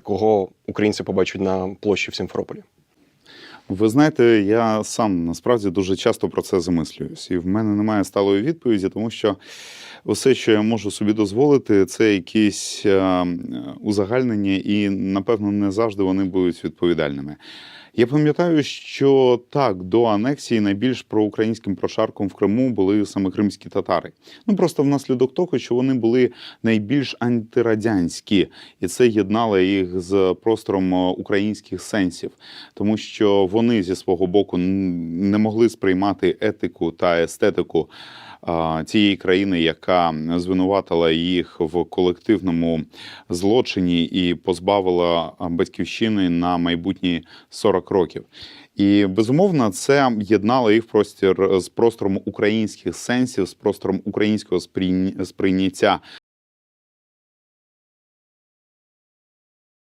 кого українці побачать на площі в Сімферополі? Ви знаєте, я сам насправді дуже часто про це замислююсь, і в мене немає сталої відповіді, тому що усе, що я можу собі дозволити, це якісь е, узагальнення, і напевно не завжди вони будуть відповідальними. Я пам'ятаю, що так, до анексії найбільш проукраїнським прошарком в Криму були саме кримські татари. Ну просто внаслідок того, що вони були найбільш антирадянські, і це єднало їх з простором е, українських сенсів, тому що вони зі свого боку не могли сприймати етику та естетику а, тієї країни, яка звинуватила їх в колективному злочині і позбавила батьківщини на майбутні 40 років. І безумовно, це єднало їх простір з простором українських сенсів, з простором українського сприйня- сприйняття